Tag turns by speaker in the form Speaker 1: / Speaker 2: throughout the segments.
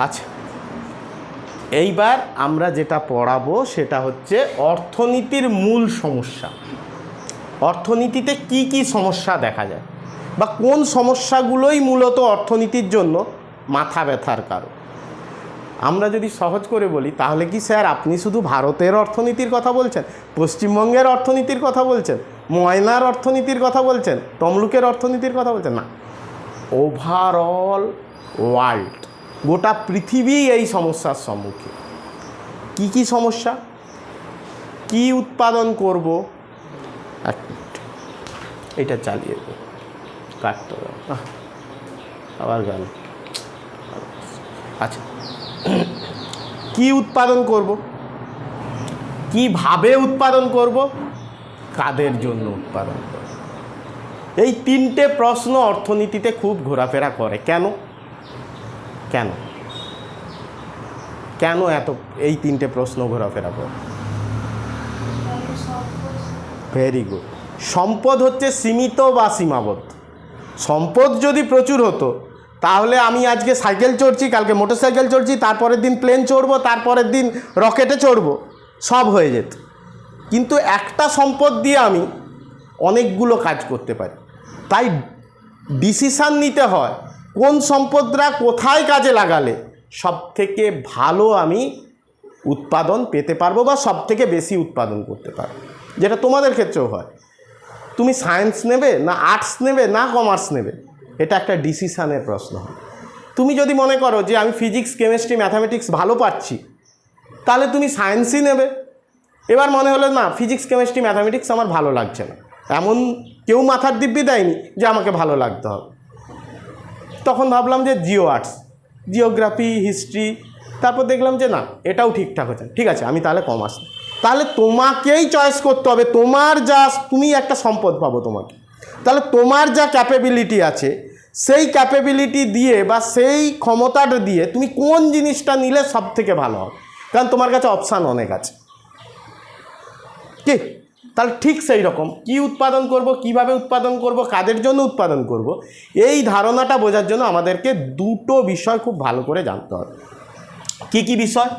Speaker 1: আচ্ছা। এইবার আমরা যেটা পড়াবো সেটা হচ্ছে অর্থনীতির মূল সমস্যা। অর্থনীতিতে কি কি সমস্যা দেখা যায়? বা কোন সমস্যাগুলোই মূলত অর্থনীতির জন্য মাথা ব্যথার কারণ? আমরা যদি সহজ করে বলি, তাহলে কি স্যার আপনি শুধু ভারতের অর্থনীতির কথা বলছেন, পশ্চিমবঙ্গের অর্থনীতির কথা বলছেন, ময়নার অর্থনীতির কথা বলছেন, তমলুকের অর্থনীতির কথা বলছেন? না। ওভারঅল ওয়ার্ল্ড গোটা পৃথিবী এই সমস্যার সম্মুখীন। কি কি সমস্যা? কি উৎপাদন করব? এক মিনিট। এটা চালিয়ে দেবো কাটতে। আবার গান। আচ্ছা। কি উৎপাদন করব? কীভাবে উৎপাদন করব? কাদের জন্য উৎপাদন করব? এই তিনটে প্রশ্ন অর্থনীতিতে খুব ঘোরাফেরা করে। কেন? কেন? কেন এত এই তিনটে প্রশ্ন ঘোরাফেরা করে? ভেরি গুড সম্পদ হচ্ছে সীমিত বা সীমাবদ্ধ। সম্পদ যদি প্রচুর হতো, তাহলে আমি আজকে সাইকেল চড়ছি, কালকে মোটরসাইকেল চড়ছি, তারপরের দিন প্লেন চড়বো, তারপরের দিন রকেটে চড়বো, সব হয়ে যেত। কিন্তু একটা সম্পদ দিয়ে আমি অনেকগুলো কাজ করতে পারি। তাই ডিসিশান নিতে হয় কোন সম্পদটা কোথায় কাজে লাগালে সব থেকে ভালো আমি উৎপাদন পেতে পারব বা সব থেকে বেশি উৎপাদন করতে পারব? যেটা তোমাদের ক্ষেত্রেও হয়। তুমি সায়েন্স নেবে না আর্টস নেবে না কমার্স নেবে? এটা একটা ডিসিশানের প্রশ্ন। হয় তুমি যদি মনে করো যে আমি ফিজিক্স কেমিস্ট্রি ম্যাথামেটিক্স ভালো পাচ্ছি তাহলে তুমি সায়েন্সই নেবে। এবার মনে হলো না ফিজিক্স কেমিস্ট্রি ম্যাথামেটিক্স আমার ভালো লাগছে না। এমন কেউ মাথার দিব্যি দেয়নি যে আমাকে ভালো লাগতে হবে। তখন ভাবলাম যে জিও আর্টস, জিওগ্রাফি, হিস্ট্রি, তারপর দেখলাম যে না, এটাও ঠিকঠাক হচ্ছে। ঠিক আছে, আমি তাহলে কমার্স। তাহলে তোমাকেই চয়েস করতে হবে, তোমার যা, তুমি একটা সম্পদ পাবো তোমাকে। তাহলে তোমার যা ক্যাপেবিলিটি আছে, সেই ক্যাপেবিলিটি দিয়ে বা সেই ক্ষমতাটা দিয়ে তুমি কোন জিনিসটা নিলে সব থেকে ভালো হবে? কারণ তোমার কাছে অপশান অনেক আছে। কি? তাহলে ঠিক সেই রকম। কি উৎপাদন করব, কীভাবে উৎপাদন করব, কাদের জন্য উৎপাদন করব, এই ধারণাটা বোঝার জন্য আমাদেরকে দুটো বিষয় খুব ভালো করে জানতে হবে। কি কি বিষয়?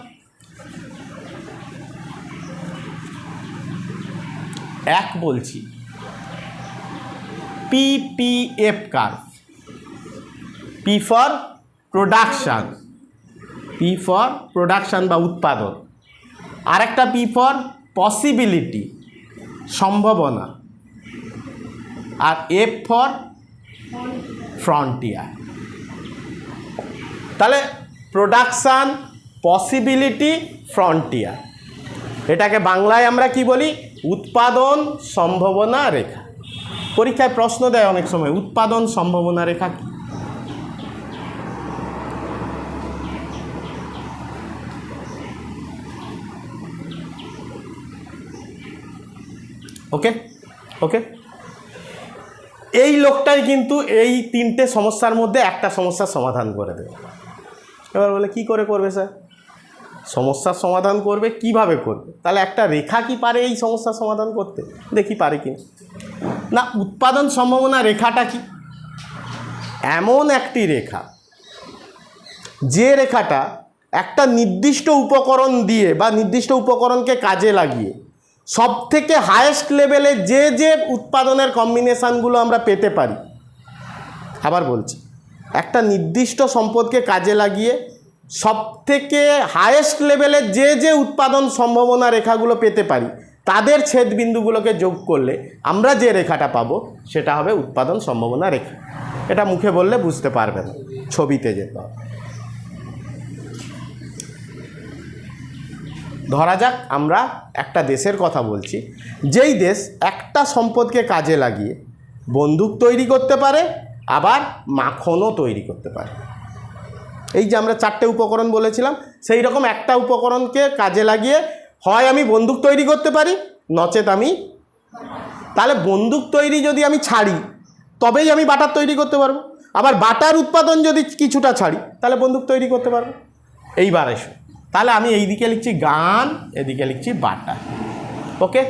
Speaker 1: এক বলছি PPF curve P for production P for production বা উৎপাদন। আরেকটা পি ফর পসিবিলিটি সম্ভাবনা। আর এফ ফর ফ্রন্টিয়ার তাহলে প্রোডাকশান পসিবিলিটি ফ্রন্টিয়ার এটাকে বাংলায় আমরা কি বলি? উৎপাদন সম্ভাবনা রেখা। পরীক্ষায় প্রশ্ন দেয় অনেক সময়, উৎপাদন সম্ভাবনা রেখা কি? ওকে? ওকে? এই লোকটাই কিন্তু এই তিনটে সমস্যার মধ্যে একটা সমস্যার সমাধান করে দেবে। এবার বলে, কি করে করবে স্যার? সমস্যার সমাধান করবে, কীভাবে করবে? তাহলে একটা রেখা কি পারে এই সমস্যার সমাধান করতে? দেখি পারে কি না। উৎপাদন সম্ভাবনা রেখাটা কি? এমন একটি রেখা, যে রেখাটা একটা নির্দিষ্ট উপকরণ দিয়ে বা নির্দিষ্ট উপকরণকে কাজে লাগিয়ে সব থেকে হায়েস্ট লেভেলে যে যে উৎপাদনের কম্বিনেশানগুলো আমরা পেতে পারি, আবার বলছি, একটা নির্দিষ্ট সম্পদকে কাজে লাগিয়ে সব থেকে হায়েস্ট লেভেলে যে যে উৎপাদন সম্ভাবনা রেখাগুলো পেতে পারি, তাদের ছেদবিন্দুগুলোকে যোগ করলে আমরা যে রেখাটা পাবো সেটা হবে উৎপাদন সম্ভাবনা রেখা। এটা মুখে বললে বুঝতে পারবে না ছবিতে যেতে হবে ধরা যাক, আমরা একটা দেশের কথা বলছি। যেই দেশ একটা সম্পদকে কাজে লাগিয়ে বন্দুক তৈরি করতে পারে, আবার মাখনও তৈরি করতে পারে। এই যে আমরা চারটে উপকরণ বলেছিলাম সেই রকম একটা উপকরণকে কাজে লাগিয়ে হয় আমি বন্দুক তৈরি করতে পারি, নচেত আমি তাহলে বন্দুক তৈরি যদি আমি ছাড়ি, তবেই আমি বাটার তৈরি করতে পারব। আবার বাটার উৎপাদন যদি কিছুটা ছাড়ি, তাহলে বন্দুক তৈরি করতে পারব। এইবার এসো। তাহলে আমি এইদিকে লিখছি গান, এদিকে লিখছি বাটা। ওকে?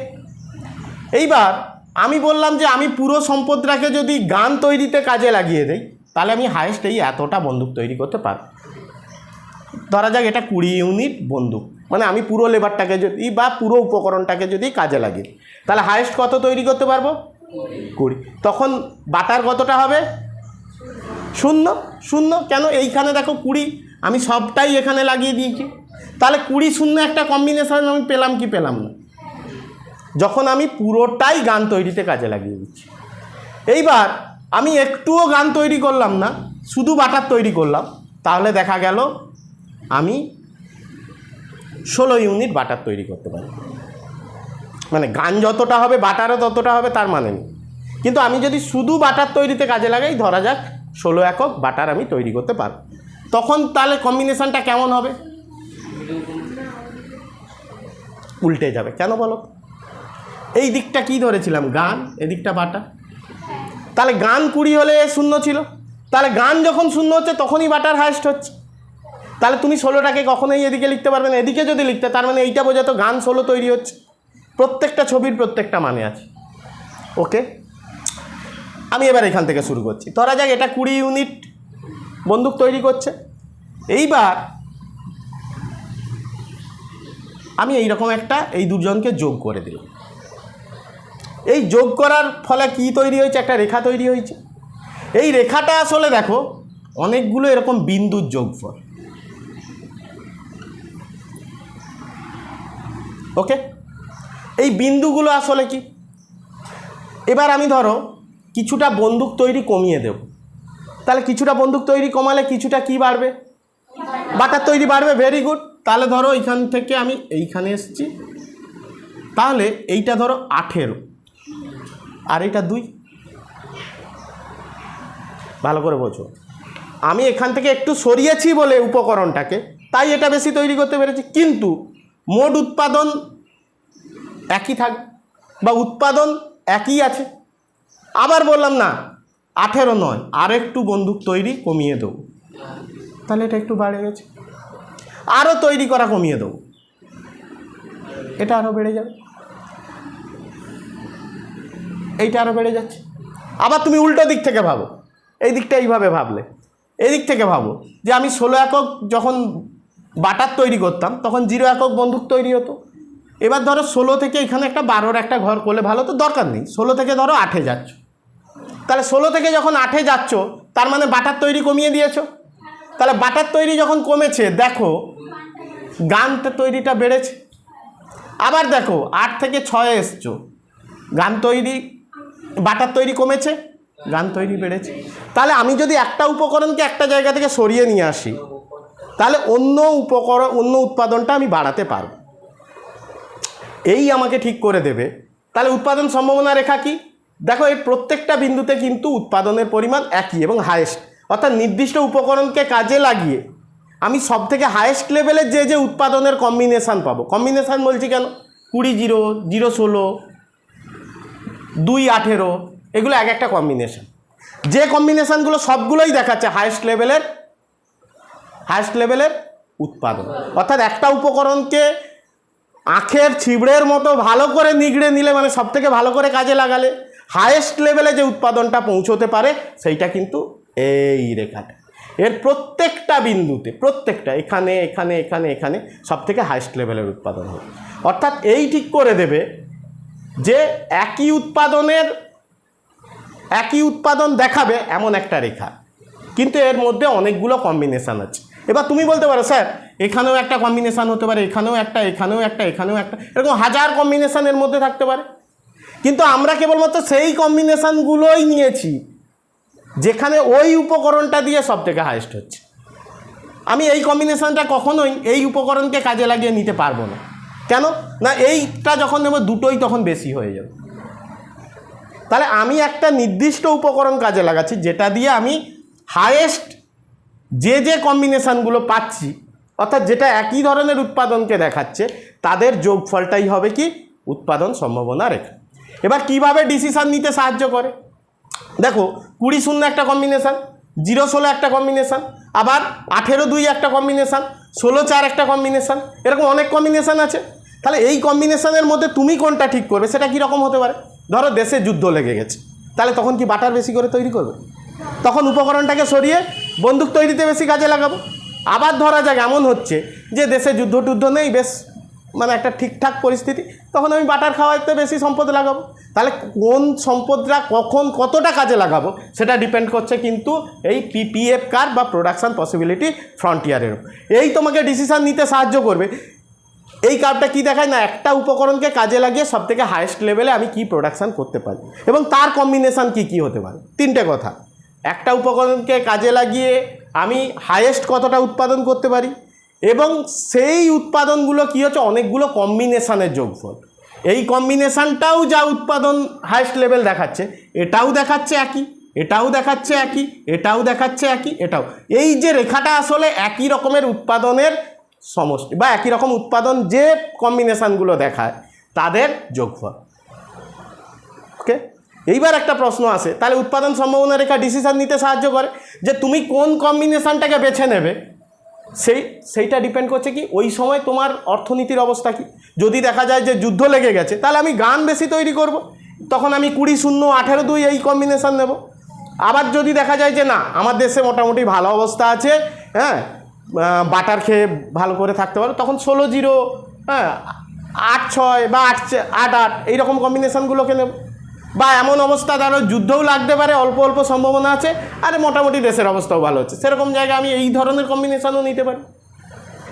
Speaker 1: এইবার আমি বললাম যে আমি পুরো সম্পদটাকে যদি গান তৈরিতে কাজে লাগিয়ে দেই, তাহলে আমি হায়েস্ট এই এতটা বন্দুক তৈরি করতে পারব। ধরা যাক এটা কুড়ি ইউনিট বন্দুক। মানে আমি পুরো লেবারটাকে যদি বা পুরো উপকরণটাকে যদি কাজে লাগি তাহলে হায়েস্ট কত তৈরি করতে পারব? কুড়ি। তখন বাটার কতটা হবে? শূন্য শূন্য। কেন? এইখানে দেখো কুড়ি। আমি সবটাই এখানে লাগিয়ে দিয়েছি। তাহলে কুড়ি শূন্য একটা কম্বিনেশন আমি পেলাম কি পেলাম না। যখন আমি পুরোটাই গান তৈরিতে কাজে লাগিয়ে দিচ্ছি। এইবার আমি একটুও গান তৈরি করলাম না, শুধু বাটার তৈরি করলাম, তাহলে দেখা গেল আমি ষোলো ইউনিট বাটার তৈরি করতে পারি। মানে গান যতটা হবে, বাটারও ততটা হবে, তার মানে নেই। কিন্তু আমি যদি শুধু বাটার তৈরিতে কাজে লাগাই, ধরা যাক ষোলো একক বাটার আমি তৈরি করতে পারব। তখন তাহলে কম্বিনেশানটা কেমন হবে? উল্টে যাবে। কেন বলো? এই দিকটা কি ধরেছিলাম? গান? এদিকটা বাটা? তাহলে গান কুড়ি হলে শূন্য ছিল। তাহলে গান যখন শূন্য হচ্ছে, তখনই বাটার হায়েস্ট হচ্ছে। তাহলে তুমি ষোলোটাকে কখনোই এদিকে লিখতে পারবে না। এদিকে যদি লিখতে, তার মানে এইটা বোঝাতো গান ষোলো তৈরি হচ্ছে। প্রত্যেকটা ছবির প্রত্যেকটা মানে আছে। ওকে? আমি এবার এখান থেকে শুরু করছি। ধরা যাক এটা কুড়ি ইউনিট বন্দুক তৈরি করছে। এইবার আমি এইরকম একটা এই দুজনকে যোগ করে দিলাম। এই যোগ করার ফলে কি তৈরি হয়েছে? একটা রেখা তৈরি হয়েছে। এই রেখাটা আসলে দেখো, অনেকগুলো এরকম বিন্দুর যোগফল। ওকে? এই বিন্দুগুলো আসলে কি? এবার আমি ধরো, কিছুটা বন্দুক তৈরি কমিয়ে দেব। তাহলে কিছুটা বন্দুক তৈরি কমালে কিছুটা কি বাড়বে? বাটার তৈরি বাড়বে? ভেরি গুড তাহলে ধরো এইখান থেকে আমি এইখানে এসেছি। তাহলে এইটা ধরো আঠেরো। আর এইটা দুই। ভালো করে বোঝো। আমি এখান থেকে একটু সরিয়েছি বলে উপকরণটাকে, তাই এটা বেশি তৈরি করতে পেরেছি। কিন্তু মোট উৎপাদন একই থাক, বা উৎপাদন একই আছে। আবার বললাম না, আঠেরো নয়। আর একটু বন্দুক তৈরি কমিয়ে দেবো। তাহলে এটা একটু বাড়ে গেছে। আরও তৈরি করা কমিয়ে দেবো। এটা আরও বেড়ে যাবে। এইটা আরও বেড়ে যাচ্ছে। আবার তুমি উল্টো দিক থেকে ভাবো। এই দিকটা এইভাবে ভাবলে। এই দিক থেকে ভাবো যে আমি ষোলো একক যখন বাটার তৈরি করতাম, তখন জিরো একক বন্দুক তৈরি হতো। এবার ধরো ষোলো থেকে এখানে একটা বারোর একটা ঘর করলে ভালো তো দরকার নেই। ষোলো থেকে ধরো আঠে যাচ্ছ। তাহলে ষোলো থেকে যখন আঠে যাচ্ছ, তার মানে বাটার তৈরি কমিয়ে দিয়েছ। তাহলে বাটার তৈরি যখন কমেছে, দেখো, গানটা তৈরিটা বেড়েছে। আবার দেখো, আট থেকে ছয়ে এসছো। গান তৈরি, বাটার তৈরি কমেছে, গান তৈরি বেড়েছে। তাহলে আমি যদি একটা উপকরণকে একটা জায়গা থেকে সরিয়ে নিয়ে আসি, তাহলে অন্য উপকরণ অন্য উৎপাদনটা আমি বাড়াতে পারব। এই আমাকে ঠিক করে দেবে। তাহলে উৎপাদন সম্ভাবনা রেখা কি? দেখো, এই প্রত্যেকটা বিন্দুতে কিন্তু উৎপাদনের পরিমাণ একই এবং হায়েস্ট অর্থাৎ নির্দিষ্ট উপকরণকে কাজে লাগিয়ে আমি সব থেকে হায়েস্ট লেভেলের যে যে উৎপাদনের কম্বিনেশান পাবো। কম্বিনেশান বলছি কেন? কুড়ি জিরো জিরো ষোলো, দুই আঠেরো, এগুলো এক একটা কম্বিনেশান যে কম্বিনেশানগুলো সবগুলোই দেখাচ্ছে হায়েস্ট লেভেলের হায়েস্ট লেভেলের উৎপাদন। অর্থাৎ একটা উপকরণকে আখের ছিবড়ের মতো ভালো করে নিগড়ে নিলে মানে সব থেকে ভালো করে কাজে লাগালে হায়েস্ট লেভেলে যে উৎপাদনটা পৌঁছতে পারে, সেইটা কিন্তু এই রেখাটা। এর প্রত্যেকটা বিন্দুতে, প্রত্যেকটা, এখানে এখানে এখানে এখানে সব থেকে হাইস্ট লেভেলের উৎপাদন হবে। অর্থাৎ এই ঠিক করে দেবে যে একই উৎপাদনের, একই উৎপাদন দেখাবে এমন একটা রেখা। কিন্তু এর মধ্যে অনেকগুলো কম্বিনেশান আছে। এবার তুমি বলতে পারো, স্যার, এখানেও একটা কম্বিনেশান হতে পারে, এখানেও একটা এখানেও একটা এখানেও একটা। এরকম হাজার কম্বিনেশানের মধ্যে থাকতে পারে। কিন্তু আমরা কেবলমাত্র সেই কম্বিনেশানগুলোই নিয়েছি। যেখানে ওই উপকরণটা দিয়ে সব থেকে হায়েস্ট হচ্ছে। আমি এই কম্বিনেশানটা কখনোই এই উপকরণকে কাজে লাগিয়ে নিতে পারব না। কেন? না, এইটা যখন নেব, দুটোই তখন বেশি হয়ে যাবে। তাহলে আমি একটা নির্দিষ্ট উপকরণ কাজে লাগাচ্ছি, যেটা দিয়ে আমি হায়েস্ট যে যে কম্বিনেশানগুলো পাচ্ছি, অর্থাৎ যেটা একই ধরনের উৎপাদনকে দেখাচ্ছে, তাদের যোগফলটাই হবে কি? উৎপাদন সম্ভাবনা রেখা। এবার কীভাবে ডিসিশান নিতে সাহায্য করে? দেখো, কুড়ি শূন্য একটা কম্বিনেশান জিরো ষোলো একটা কম্বিনেশান আবার আঠেরো দুই একটা কম্বিনেশান ষোলো চার একটা কম্বিনেশান এরকম অনেক কম্বিনেশান আছে। তাহলে এই কম্বিনেশানের মধ্যে তুমি কোনটা ঠিক করবে, সেটা কীরকম হতে পারে? ধরো দেশে যুদ্ধ লেগে গেছে, তাহলে তখন কি বাটার বেশি করে তৈরি করবে? তখন উপকরণটাকে সরিয়ে বন্দুক তৈরিতে বেশি কাজে লাগাবো। আবার ধরা যাক, এমন হচ্ছে যে দেশে যুদ্ধ টুদ্ধ নেই, বেশ মানে একটা ঠিকঠাক পরিস্থিতি, তখন আমি বাটার খাওয়াইতে বেশি সম্পদ লাগাবো। তাহলে কোন সম্পদটা কখন কতটা কাজে লাগাবো, সেটা ডিপেন্ড করছে কিন্তু এই পিপিএফ কার বা প্রোডাকশান পসিবিলিটি ফ্রন্টিয়ারের উপর। এই তোমাকে ডিসিশান নিতে সাহায্য করবে। এই কার্ডটা কি দেখায় না, একটা উপকরণকে কাজে লাগিয়ে সব থেকে হায়েস্ট লেভেলে আমি কি প্রোডাকশান করতে পারি? এবং তার কম্বিনেশান কি কি হতে পারে? তিনটে কথা। একটা উপকরণকে কাজে লাগিয়ে আমি হায়েস্ট কতটা উৎপাদন করতে পারি? এবং সেই উৎপাদনগুলো কি হচ্ছে? অনেকগুলো কম্বিনেশানের যোগফল। এই কম্বিনেশানটাও যা উৎপাদন হায়েস্ট লেভেল দেখাচ্ছে, এটাও দেখাচ্ছে একই, এটাও দেখাচ্ছে একই, এটাও দেখাচ্ছে একই, এটাও। এই যে রেখাটা আসলে একই রকমের উৎপাদনের সমষ্টি বা একই রকম উৎপাদন যে কম্বিনেশানগুলো দেখায়, তাদের যোগফল। ওকে এইবার একটা প্রশ্ন আসে, তাহলে উৎপাদন সম্ভাবনা রেখা ডিসিশান নিতে সাহায্য করে যে তুমি কোন কম্বিনেশানটাকে বেছে নেবে? সেই, সেইটা ডিপেন্ড করছে কি? ওই সময় তোমার অর্থনীতির অবস্থা কি? যদি দেখা যায় যে যুদ্ধ লেগে গেছে, তাহলে আমি গান বেশি তৈরি করব। তখন আমি কুড়ি শূন্য আঠেরো দুই এই কম্বিনেশান নেব। আবার যদি দেখা যায় যে না, আমার দেশে মোটামুটি ভালো অবস্থা আছে হ্যাঁ বাটার খেয়ে ভালো করে থাকতে পারো, তখন ষোলো জিরো হ্যাঁ আট ছয় বা আট আট আট, এইরকম কম্বিনেশানগুলোকে নেব। বা এমন অবস্থা ধরো যুদ্ধও লাগতে পারে অল্প অল্প সম্ভাবনা আছে আর মোটামুটি দেশের অবস্থাও ভালো হচ্ছে। সেরকম জায়গায় আমি এই ধরনের কম্বিনেশানও নিতে পারি।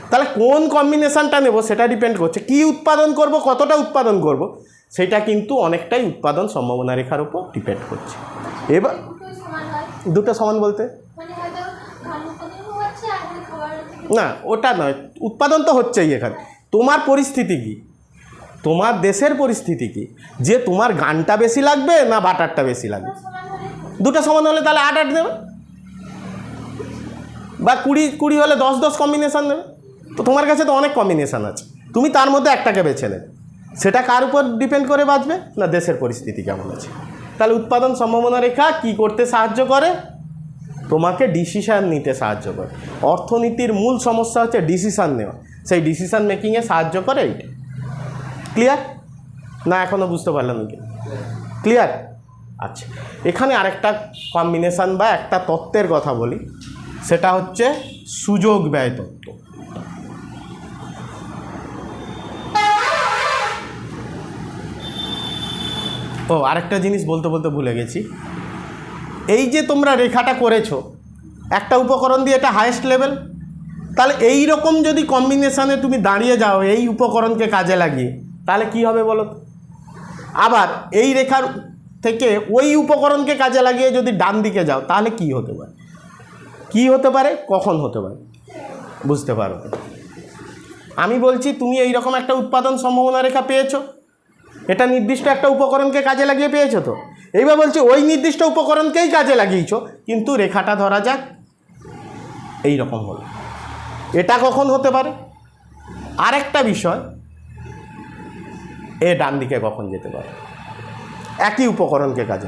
Speaker 1: তাহলে কোন কম্বিনেশানটা নেব সেটা ডিপেন্ড করছে। কি উৎপাদন করব কতটা উৎপাদন করব সেটা কিন্তু অনেকটাই উৎপাদন সম্ভাবনা রেখার উপর ডিপেন্ড করছে। এবার দুটো সমান বলতে?
Speaker 2: মানে
Speaker 1: না ওটা নয় উৎপাদন তো হচ্ছেই এখানে। তোমার পরিস্থিতি কি? তোমার দেশের পরিস্থিতি কি? যে তোমার গানটা বেশি লাগবে না বাটারটা বেশি লাগবে? দুটো সমান হলে তাহলে আট আট দেবে। বা কুড়ি কুড়ি হলে দশ দশ কম্বিনেশান দেবে। তো তোমার কাছে তো অনেক কম্বিনেশান আছে। তুমি তার মধ্যে একটাকে বেছে নেবে। সেটা কার উপর ডিপেন্ড করে বাঁচবে? না দেশের পরিস্থিতি কেমন আছে? তাহলে উৎপাদন সম্ভাবনা রেখা কি করতে সাহায্য করে? তোমাকে ডিসিশান নিতে সাহায্য করে। অর্থনীতির মূল সমস্যা হচ্ছে ডিসিশান নেওয়া। সেই ডিসিশান মেকিংয়ে সাহায্য করে এইটা। ক্লিয়ার না এখনও বুঝতে পারলাম নাকি ক্লিয়ার আচ্ছা এখানে আরেকটা কম্বিনেশান বা একটা তত্ত্বের কথা বলি। সেটা হচ্ছে সুযোগ ব্যয় তত্ত্ব। ও, আরেকটা জিনিস বলতে বলতে ভুলে গেছি। এই যে তোমরা রেখাটা করেছ, একটা উপকরণ দিয়ে এটা হায়েস্ট লেভেল তাহলে এই রকম যদি কম্বিনেশানে তুমি দাঁড়িয়ে যাও, এই উপকরণকে কাজে লাগিয়ে তাহলে কি হবে বলো? আবার এই রেখার থেকে ওই উপকরণকে কাজে লাগিয়ে যদি ডান দিকে যাও, তাহলে কি হতে পারে? কি হতে পারে? কখন হতে পারে? বুঝতে পারো আমি বলছি তুমি এই রকম একটা উৎপাদন সম্ভাবনা রেখা পেয়েছ। এটা নির্দিষ্ট একটা উপকরণকে কাজে লাগিয়ে পেয়েছ তো? এইবার বলছি ওই নির্দিষ্ট উপকরণকেই কাজে লাগিয়েছ, কিন্তু রেখাটা ধরা যাক। এই রকম হলো। এটা কখন হতে পারে? আরেকটা বিষয় এ ডান দিকে কখন যেতে পারে? একই উপকরণকে কাজে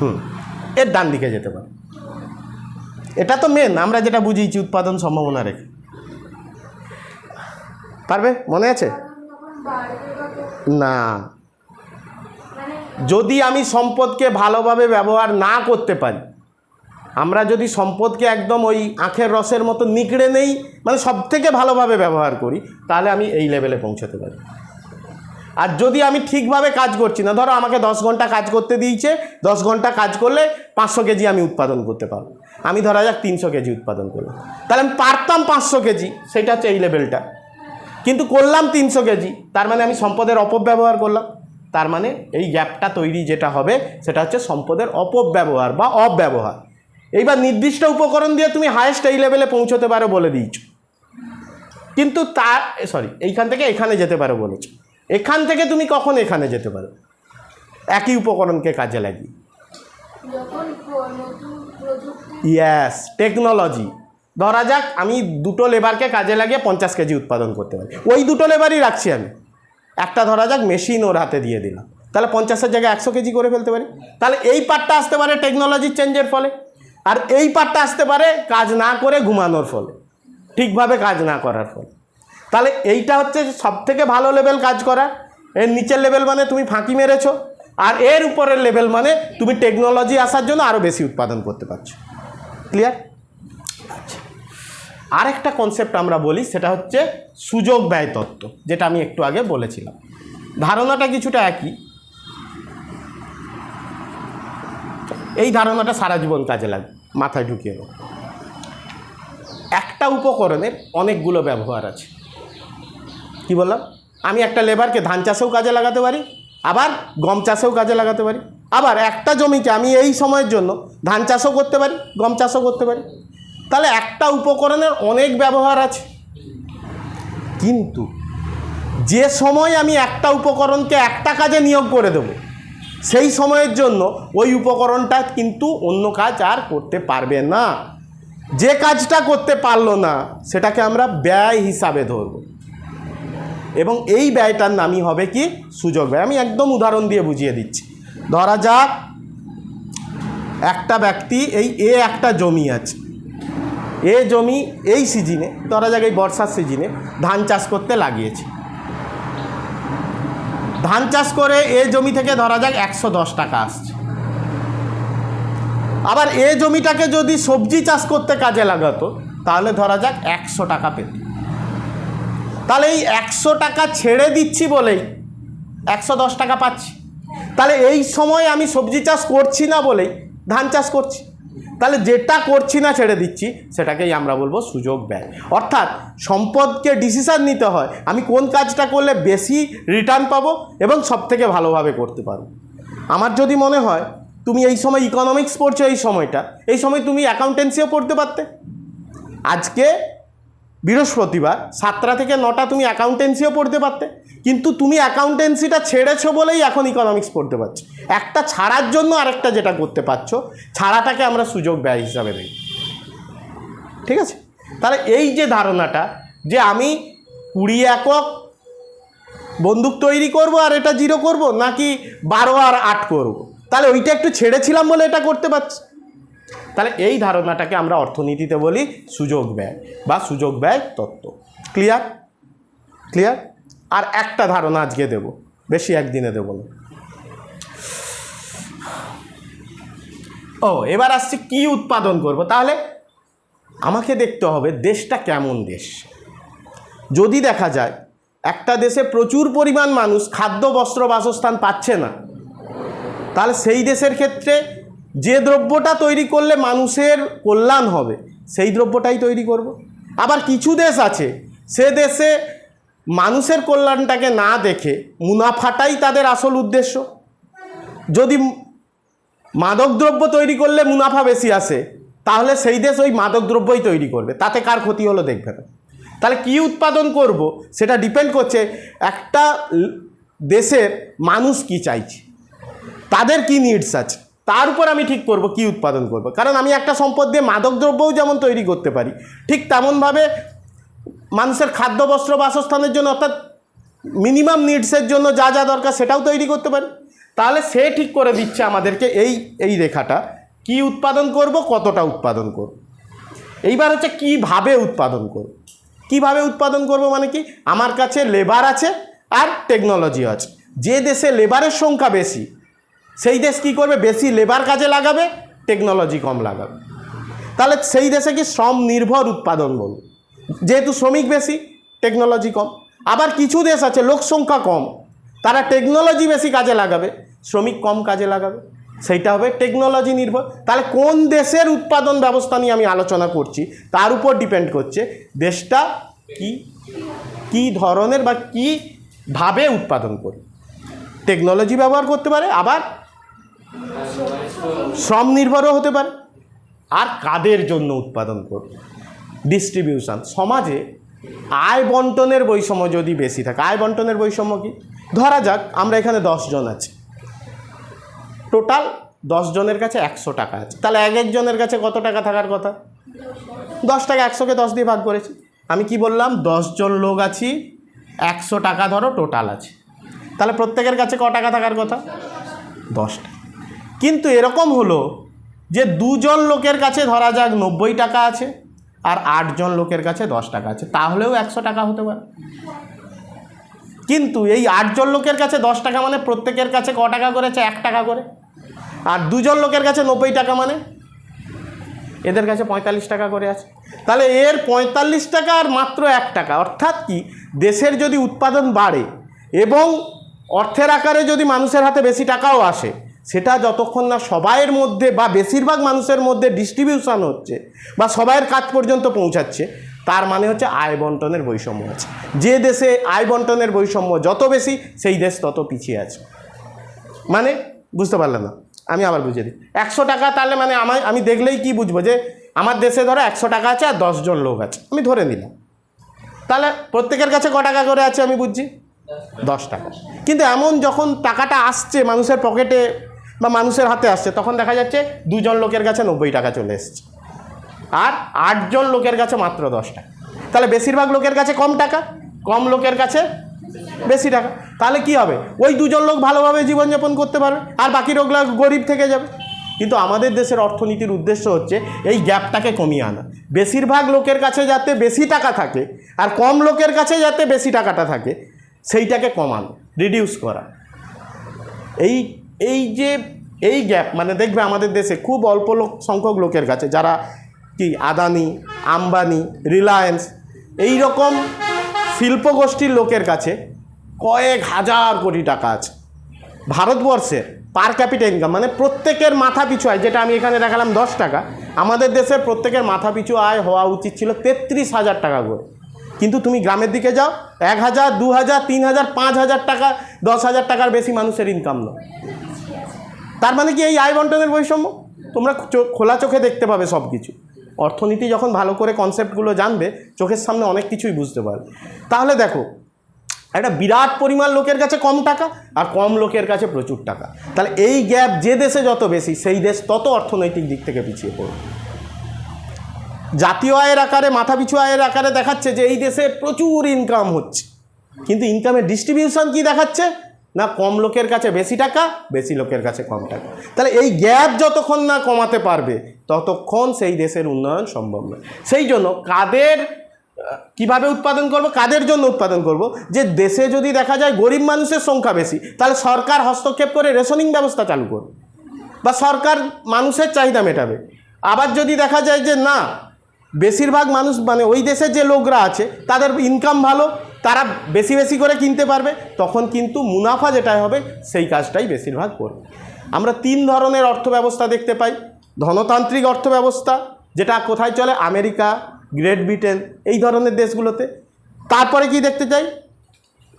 Speaker 1: হুম এর ডান দিকে যেতে পারে। এটা তো মেন আমরা যেটা বুঝিয়েছি উৎপাদন সম্ভাবনা রেখে। পারবে? মনে আছে। না। যদি আমি সম্পদকে ভালোভাবে ব্যবহার না করতে পারি আমরা যদি সম্পদকে একদম ওই আখের রসের মতো নিকড়ে নেই মানে সব থেকে ভালোভাবে ব্যবহার করি, তাহলে আমি এই লেভেলে পৌঁছাতে পারি। আর যদি আমি ঠিকভাবে কাজ করছি না, ধরো আমাকে দশ ঘণ্টা কাজ করতে দিয়েছে, দশ ঘণ্টা কাজ করলে পাঁচশো কেজি আমি উৎপাদন করতে পারব। আমি ধরা যাক তিনশো কেজি উৎপাদন করলাম। তাহলে আমি পারতাম পাঁচশো কেজি, সেটা হচ্ছে এই লেভেলটা কিন্তু করলাম তিনশো কেজি, তার মানে আমি সম্পদের অপব্যবহার করলাম। তার মানে এই গ্যাপটা তৈরি যেটা হবে, সেটা হচ্ছে সম্পদের অপব্যবহার বা অব্যবহার। এইবার নির্দিষ্ট উপকরণ দিয়ে তুমি হায়েস্ট এই লেভেলে পৌঁছতে পারো বলে দিয়েছ। কিন্তু তার সরি এইখান থেকে এখানে যেতে পারো বলেছ এখান থেকে তুমি কখন এখানে যেতে পারো? একই উপকরণকে কাজে লাগিয়ে। ইয়াস টেকনোলজি ধরা যাক আমি দুটো লেবারকে কাজে লাগিয়ে পঞ্চাশ কেজি উৎপাদন করতে পারি। ওই দুটো লেবারই রাখছি আমি। একটা ধরা যাক মেশিন ওর হাতে দিয়ে দিলাম। তাহলে পঞ্চাশের জায়গায় একশো কেজি করে ফেলতে পারি। তাহলে এই পার্টটা আসতে পারে টেকনোলজির চেঞ্জের ফলে। আর এই পার্টটা আসতে পারে কাজ না করে ঘুমানোর ফলে, ঠিকভাবে কাজ না করার ফলে। তাহলে এইটা হচ্ছে সব থেকে ভালো লেভেল কাজ করা। এর নিচের লেভেল মানে তুমি ফাঁকি মেরেছো, আর এর উপরের লেভেল মানে তুমি টেকনোলজি আসার জন্য আরও বেশি উৎপাদন করতে পারছ। ক্লিয়ার আচ্ছা। আরেকটা কনসেপ্ট আমরা বলি, সেটা হচ্ছে সুযোগ ব্যয় তত্ত্ব, যেটা আমি একটু আগে বলেছিলাম। ধারণাটা কিছুটা একই এই ধারণাটা সারা জীবন কাজে লাগবে মাথায় ঢুকিয়ে দেবো একটা উপকরণের অনেকগুলো ব্যবহার আছে। কি বললাম? আমি একটা লেবারকে ধান চাষেও কাজে লাগাতে পারি, আবার গম চাষেও কাজে লাগাতে পারি, আবার একটা জমিকে আমি এই সময়ের জন্য ধান চাষও করতে পারি, গম চাষও করতে পারি। তাহলে একটা উপকরণের অনেক ব্যবহার আছে। কিন্তু যে সময় আমি একটা উপকরণকে একটা কাজে নিয়োগ করে দেব সেই সময়ের জন্য ওই উপকরণটা কিন্তু অন্য কাজ আর করতে পারবে না। যে কাজটা করতে পারল না, সেটাকে আমরা ব্যয় হিসাবে ধরব। এবং এই ব্যয়টার নামই হবে কি? সুযোগ ব্যয়। আমি একদম উদাহরণ দিয়ে বুঝিয়ে দিচ্ছি। ধরা যাক, একটা ব্যক্তি, এই এ একটা জমি আছে। এ জমি এই সিজনে, ধরা যাক এই বর্ষার সিজনে ধান চাষ করতে লাগিয়েছে। ধান চাষ করে এ জমি থেকে ধরা যাক একশো দশ টাকা আসছে। আবার এ জমিটাকে যদি সবজি চাষ করতে কাজে লাগাতো, তাহলে ধরা যাক একশো টাকা পেত। তাহলে এই একশো টাকা ছেড়ে দিচ্ছি বলেই একশো দশ টাকা পাচ্ছি। তাহলে এই সময় আমি সবজি চাষ করছি না বলেই ধান চাষ করছি। তাহলে যেটা করছি না ছেড়ে দিচ্ছি, সেটাকেই আমরা বলব সুযোগ ব্যয় অর্থাৎ সম্পদকে ডিসিশান নিতে হয়, আমি কোন কাজটা করলে বেশি রিটার্ন পাবো এবং সবথেকে ভালোভাবে করতে পারব। আমার যদি মনে হয়, তুমি এই সময় ইকোনমিক্স পড়ছো এই সময়টা, এই সময় তুমি অ্যাকাউন্টেন্সিও পড়তে পারতে। আজকে বৃহস্পতিবার সাতটা থেকে নটা তুমি অ্যাকাউন্টেন্সিও পড়তে পারতে। কিন্তু তুমি অ্যাকাউন্টেন্সিটা ছেড়েছো বলেই এখন ইকোনমিক্স পড়তে পারছ। একটা ছাড়ার জন্য আরেকটা যেটা করতে পারছ, ছাড়াটাকে আমরা সুযোগ ব্যয় হিসাবে দেখি ঠিক আছে? তাহলে এই যে ধারণাটা যে আমি কুড়ি একক বন্দুক তৈরি করব আর এটা জিরো করব, নাকি বারো আর আট করব? তাহলে ওইটা একটু ছেড়েছিলাম বলে এটা করতে পারছি। তাহলে এই ধারণাটাকে আমরা অর্থনীতিতে বলি সুযোগ ব্যয় বা সুযোগ ব্যয় তত্ত্ব। ক্লিয়ার ক্লিয়ার আর একটা ধারণা আজকে দেব, বেশি একদিনে দেব না। ও, এবার আসছে কি উৎপাদন করব? তাহলে আমাকে দেখতে হবে দেশটা কেমন দেশ। যদি দেখা যায় একটা দেশে প্রচুর পরিমাণ মানুষ খাদ্য, বস্ত্র, বাসস্থান পাচ্ছে না, তাহলে সেই দেশের ক্ষেত্রে যে দ্রব্যটা তৈরি করলে মানুষের কল্যাণ হবে, সেই দ্রব্যটাই তৈরি করব। আবার কিছু দেশ আছে, সে দেশে মানুষের কল্যাণটাকে না দেখে মুনাফাটাই তাদের আসল উদ্দেশ্য। যদি মাদকদ্রব্য তৈরি করলে মুনাফা বেশি আসে, তাহলে সেই দেশ ওই মাদকদ্রব্যই তৈরি করবে, তাতে কার ক্ষতি হলো দেখবে না। তাহলে কী উৎপাদন করব সেটা ডিপেন্ড করছে একটা দেশের মানুষ কি চাইছে, তাদের কি নিডস আছে। তার উপর আমি ঠিক করব, কি উৎপাদন করব? কারণ আমি একটা সম্পদ দিয়ে মাদকদ্রব্যও যেমন তৈরি করতে পারি, ঠিক তেমনভাবে মানুষের খাদ্য, বস্ত্র, বাসস্থানের জন্য অর্থাৎ মিনিমাম নিডসের জন্য যা যা দরকার সেটাও তৈরি করতে পারি। তাহলে সে ঠিক করে দিচ্ছে আমাদেরকে এই এই রেখাটা, কি উৎপাদন করব, কতটা উৎপাদন করব। এইবার হচ্ছে কীভাবে উৎপাদন করব? কীভাবে উৎপাদন করব মানে কি? আমার কাছে লেবার আছে আর টেকনোলজি আছে। যে দেশে লেবারের সংখ্যা বেশি সেই দেশ কি করবে? বেশি লেবার কাজে লাগাবে টেকনোলজি কম লাগাবে। তাহলে সেই দেশে কি শ্রম নির্ভর উৎপাদন বলব যেহেতু শ্রমিক বেশি টেকনোলজি কম। আবার কিছু দেশ আছে, লোক সংখ্যা কম, তারা টেকনোলজি বেশি কাজে লাগাবে, শ্রমিক কম কাজে লাগাবে। সেইটা হবে টেকনোলজি নির্ভর। তাহলে কোন দেশের উৎপাদন ব্যবস্থা নিয়ে আমি আলোচনা করছি, তার উপর ডিপেন্ড করছে দেশটা কি কি ধরনের বা কীভাবে উৎপাদন করে। টেকনোলজি ব্যবহার করতে পারে, আবার শ্রম নির্ভরও হতে পারে আর কাদের জন্য উৎপাদন করবে? ডিস্ট্রিবিউশন সমাজে আয় বন্টনের বৈষম্য যদি বেশি থাকে, আয় বন্টনের বৈষম্য কি? ধরা যাক, আমরা এখানে জন আছি। টোটাল জনের কাছে একশো টাকা আছে। তাহলে এক একজনের কাছে কত টাকা থাকার কথা? দশ টাকা একশোকে দশ দিয়ে ভাগ করেছি। আমি কি বললাম? জন লোক আছি, একশো টাকা ধরো টোটাল আছে। তাহলে প্রত্যেকের কাছে ক টাকা থাকার কথা? দশটা কিন্তু এরকম হলো যে দুজন লোকের কাছে ধরা যাক নব্বই টাকা আছে আর আটজন লোকের কাছে দশ টাকা আছে, তাহলেও একশো টাকা হতে পারে। কিন্তু এই আটজন লোকের কাছে দশ টাকা মানে প্রত্যেকের কাছে ক টাকা করেছে? এক টাকা করে। আর দুজন লোকের কাছে নব্বই টাকা মানে? এদের কাছে পঁয়তাল্লিশ টাকা করে আছে। তাহলে এর পঁয়তাল্লিশ টাকা আর মাত্র এক টাকা, অর্থাৎ কি? দেশের যদি উৎপাদন বাড়ে এবং অর্থের আকারে যদি মানুষের হাতে বেশি টাকাও আসে সেটা যতক্ষণ না সবাইয়ের মধ্যে বা বেশিরভাগ মানুষের মধ্যে ডিস্ট্রিবিউশন হচ্ছে বা সবাইয়ের কাজ পর্যন্ত পৌঁছাচ্ছে, তার মানে হচ্ছে আয় বন্টনের বৈষম্য আছে। যে দেশে আয় বন্টনের বৈষম্য যত বেশি, সেই দেশ তত পিছিয়ে আছে। মানে বুঝতে পারলাম না? আমি আবার বুঝিয়ে দিই। একশো টাকা তাহলে মানে আমার আমি দেখলেই কি বুঝব যে আমার দেশে ধরো একশো টাকা আছে আর দশজন লোক আছে, আমি ধরে নিলাম। তাহলে প্রত্যেকের কাছে ক টাকা করে আছে আমি বুঝছি? দশ টাকা। কিন্তু এমন যখন টাকাটা আসছে মানুষের পকেটে বা মানুষের হাতে আসছে, তখন দেখা যাচ্ছে দুজন লোকের কাছে নব্বই টাকা চলে এসছে। আর আটজন লোকের কাছে মাত্র দশ টাকা। তাহলে বেশিরভাগ লোকের কাছে কম টাকা, কম লোকের কাছে বেশি টাকা। তাহলে কি হবে? ওই দুজন লোক ভালোভাবে জীবনযাপন করতে পারবে, আর বাকি লোকরা গরিব থেকে যাবে। কিন্তু আমাদের দেশের অর্থনীতির উদ্দেশ্য হচ্ছে এই গ্যাপটাকে কমিয়ে আনা। বেশিরভাগ লোকের কাছে যাতে বেশি টাকা থাকে, আর কম লোকের কাছে যাতে বেশি টাকাটা থাকে, সেইটাকে কমানো রিডিউস করা। এই এই যে, এই গ্যাপ মানে দেখবে আমাদের দেশে খুব অল্প লোক, সংখ্যক লোকের কাছে, যারা কি আদানি, আম্বানি, রিলায়েন্স, এই রকম শিল্পগোষ্ঠীর লোকের কাছে কয়েক হাজার কোটি টাকা আছে। ভারতবর্ষের পার ক্যাপিটা ইনকাম মানে প্রত্যেকের মাথা পিছু আয়, যেটা আমি এখানে দেখালাম দশ টাকা, আমাদের দেশের প্রত্যেকের মাথা পিছু আয় হওয়া উচিত ছিল তেত্রিশ হাজার টাকা করে। কিন্তু তুমি গ্রামের দিকে যাও, এক হাজার, দু হাজার, তিন হাজার, পাঁচ হাজার টাকা, দশ হাজার টাকার বেশি মানুষের ইনকাম নয়। তার মানে কি এই আয় বন্টনের বৈষম্য? তোমরা খোলা চোখে দেখতে পাবে সব কিছু অর্থনীতি যখন ভালো করে কনসেপ্টগুলো জানবে, চোখের সামনে অনেক কিছুই বুঝতে পারবে। তাহলে দেখো, একটা বিরাট পরিমাণ লোকের কাছে কম টাকা আর কম লোকের কাছে প্রচুর টাকা। তাহলে এই গ্যাপ যে দেশে যত বেশি, সেই দেশ তত অর্থনৈতিক দিক থেকে পিছিয়ে পড়বে। জাতীয় আয়ের আকারে, মাথাপিছু আয়ের আকারে দেখাচ্ছে যে এই দেশে প্রচুর ইনকাম হচ্ছে। কিন্তু ইনকামের ডিস্ট্রিবিউশন কি দেখাচ্ছে? না কম লোকের কাছে বেশি টাকা, বেশি লোকের কাছে কম টাকা। তাহলে এই গ্যাপ যতক্ষণ না কমাতে পারবে, ততক্ষণ সেই দেশের উন্নয়ন সম্ভব নয়। সেই জন্য কাদের কীভাবে উৎপাদন করব, কাদের জন্য উৎপাদন করব? যে দেশে যদি দেখা যায় গরিব মানুষের সংখ্যা বেশি, তাহলে সরকার হস্তক্ষেপ করে রেশনিং ব্যবস্থা চালু করবে। বা সরকার মানুষের চাহিদা মেটাবে। আবার যদি দেখা যায় যে না, বেশিরভাগ মানুষ মানে ওই দেশের যে লোকরা আছে, তাদের ইনকাম ভালো তারা বেশি বেশি করে কিনতে পারবে, তখন কিন্তু মুনাফা যেটা হবে, সেই কাজটাই বেশিরভাগ করবে। আমরা তিন ধরনের অর্থব্যবস্থা দেখতে পাই। ধনতান্ত্রিক অর্থব্যবস্থা, যেটা কোথায় চলে? আমেরিকা, গ্রেট ব্রিটেন, এই ধরনের দেশগুলোতে। তারপরে কি দেখতে চাই?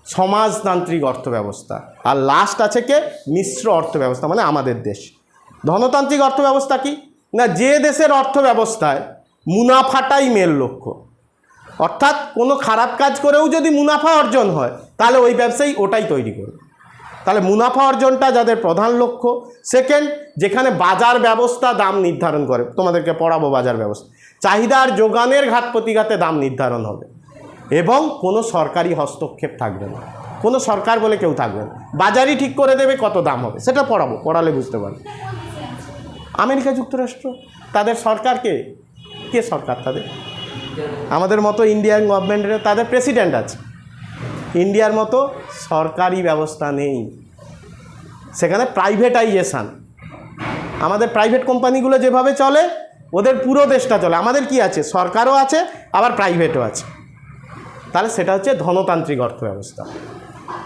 Speaker 1: সমাজতান্ত্রিক অর্থব্যবস্থা। আর লাস্ট আছে কে? মিশ্র অর্থব্যবস্থা মানে আমাদের দেশ। ধনতান্ত্রিক অর্থব্যবস্থা কি? না, যে দেশের অর্থব্যবস্থায় মুনাফাটাই মেল লক্ষ্য। অর্থাৎ কোনো খারাপ কাজ করেও যদি মুনাফা অর্জন হয়, তাহলে ওই ব্যবসায়ী ওটাই তৈরি করবে। তাহলে মুনাফা অর্জনটা যাদের প্রধান লক্ষ্য সেকেন্ড যেখানে বাজার ব্যবস্থা দাম নির্ধারণ করে, তোমাদেরকে পড়াবো বাজার ব্যবস্থা। চাহিদার যোগানের ঘাত প্রতিঘাতে দাম নির্ধারণ হবে। এবং কোনো সরকারি হস্তক্ষেপ থাকবে না। কোনো সরকার বলে কেউ থাকবে না। বাজারই ঠিক করে দেবে কত দাম হবে, সেটা পড়াবো, পড়ালে বুঝতে পারবে। আমেরিকা যুক্তরাষ্ট্র, তাদের সরকারকে, কে সরকার তাদের? আমাদের মতো ইন্ডিয়ান গভর্নমেন্টের তাদের প্রেসিডেন্ট আছে। ইন্ডিয়ার মতো সরকারি ব্যবস্থা নেই। সেখানে প্রাইভেটাইজেশান আমাদের প্রাইভেট কোম্পানিগুলো যেভাবে চলে, ওদের পুরো দেশটা চলে। আমাদের কি আছে? সরকারও আছে, আবার প্রাইভেটও আছে। তাহলে সেটা হচ্ছে ধনতান্ত্রিক অর্থব্যবস্থা।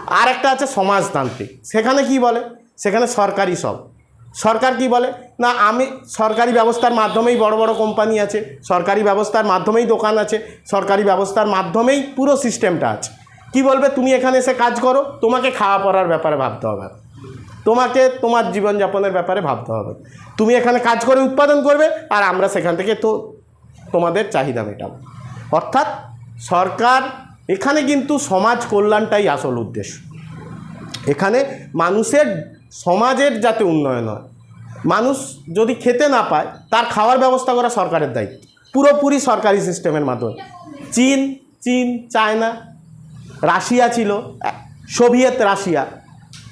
Speaker 1: আর একটা আছে সমাজতান্ত্রিক। সেখানে কি বলে? সেখানে সরকারি সব। সরকার কি বলে? না, আমি সরকারি ব্যবস্থার মাধ্যমেই বড় বড় কোম্পানি আছে, সরকারি ব্যবস্থার মাধ্যমেই দোকান আছে, সরকারি ব্যবস্থার মাধ্যমেই পুরো সিস্টেমটা আছে। কি বলবে? তুমি এখানে এসে কাজ করো, তোমাকে খাওয়া পড়ার ব্যাপারে ভাবতে হবে। তোমাকে তোমার জীবনযাপনের ব্যাপারে ভাবতে হবে। তুমি এখানে কাজ করে উৎপাদন করবে আর আমরা সেখান থেকে তো তোমাদের চাহিদা মেটাবো। অর্থাৎ সরকার, এখানে কিন্তু সমাজ কল্যাণটাই আসল উদ্দেশ্য। এখানে মানুষের সমাজের যাতে উন্নয়ন হয়। মানুষ যদি খেতে না পায়, তার খাওয়ার ব্যবস্থা করা সরকারের দায়িত্ব। পুরোপুরি সরকারি সিস্টেমের মাধ্যমে। চীন চীন, চায়না, রাশিয়া ছিল সোভিয়েত রাশিয়া।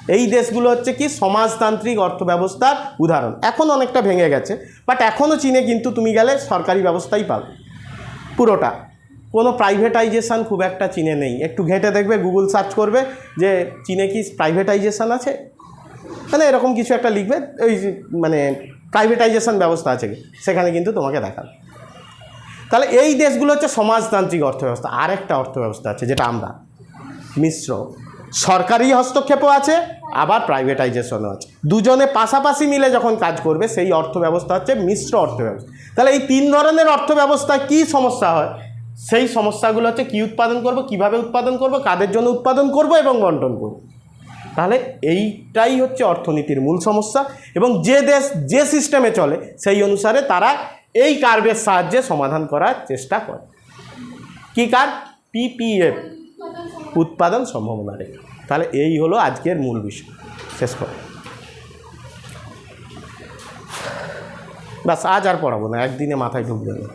Speaker 1: এই দেশগুলো হচ্ছে কি সমাজতান্ত্রিক অর্থব্যবস্থার উদাহরণ। এখন অনেকটা ভেঙে গেছে বাট এখনও চীনে কিন্তু তুমি গেলে সরকারি ব্যবস্থাই পাবে। পুরোটা। কোনো প্রাইভেটাইজেশান খুব একটা চীনে নেই। একটু ঘেঁটে দেখবে গুগল সার্চ করবে যে চীনে কি প্রাইভেটাইজেশান আছে? মানে এরকম কিছু একটা লিখবে ওই মানে প্রাইভেটাইজেশন ব্যবস্থা আছে, সেখানে কিন্তু তোমাকে দেখাবে। তাহলে এই দেশগুলো হচ্ছে সমাজতান্ত্রিক অর্থব্যবস্থা। আরেকটা অর্থব্যবস্থা আছে, যেটা আমরা, মিশ্র। সরকারি হস্তক্ষেপও আছে, আবার প্রাইভেটাইজেশনও আছে। দুজনে পাশাপাশি মিলে যখন কাজ করবে, সেই অর্থব্যবস্থা হচ্ছে মিশ্র অর্থব্যবস্থা। তাহলে এই তিন ধরনের অর্থব্যবস্থায় কী সমস্যা হয়? সেই সমস্যাগুলো হচ্ছে কী উৎপাদন করব, কীভাবে উৎপাদন করব, কাদের জন্য উৎপাদন করব এবং বন্টন করব। তাহলে এইটাই হচ্ছে অর্থনীতির মূল সমস্যা এবং যে দেশ যে সিস্টেমে চলে সেই অনুসারে তারা এই কার্ভের সাহায্যে সমাধান করার চেষ্টা করে। কী কার? পিপিএফ উৎপাদন সম্ভাবনা রেখা। তাহলে এই হলো আজকের মূল বিষয়। শেষ কর। বাস আজ আর পড়াবো না, একদিনে মাথায় ঢুকবে না।